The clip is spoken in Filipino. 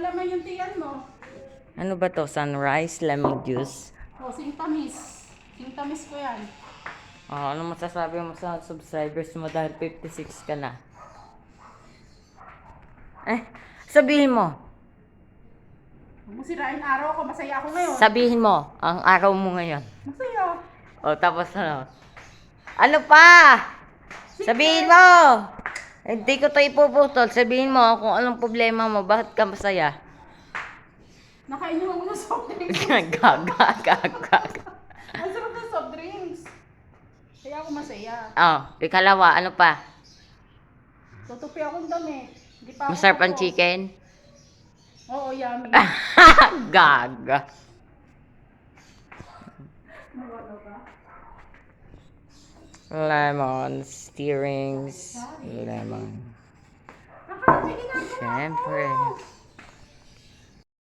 laman yung tiyan mo. Ano ba to? Sunrise lemon juice? O, singtamis. Singtamis ko yan. Oh, ano masasabi mo sa subscribers mo dahil 56 ka na? Eh, sabihin mo. Huwag mo sirain araw ko. Masaya ako ngayon. Sabihin mo ang araw mo ngayon. Masaya. O, tapos ano? Ano pa? Sabihin mo! Hindi ko to ipuputol. Sabihin mo kung anong problema mo. Bakit ka masaya? Nakainom ako ng soft drinks. gaga, gaga. Ang sarap ng soft drinks. Kaya ako masaya. Oh, ikalawa, ano pa? Tutupi akong dami. Hindi pa ako Masarap ang tapos. chicken? Oo, yummy. gaga. Ano ba? Lemon, steerings, lemon. Siyempre.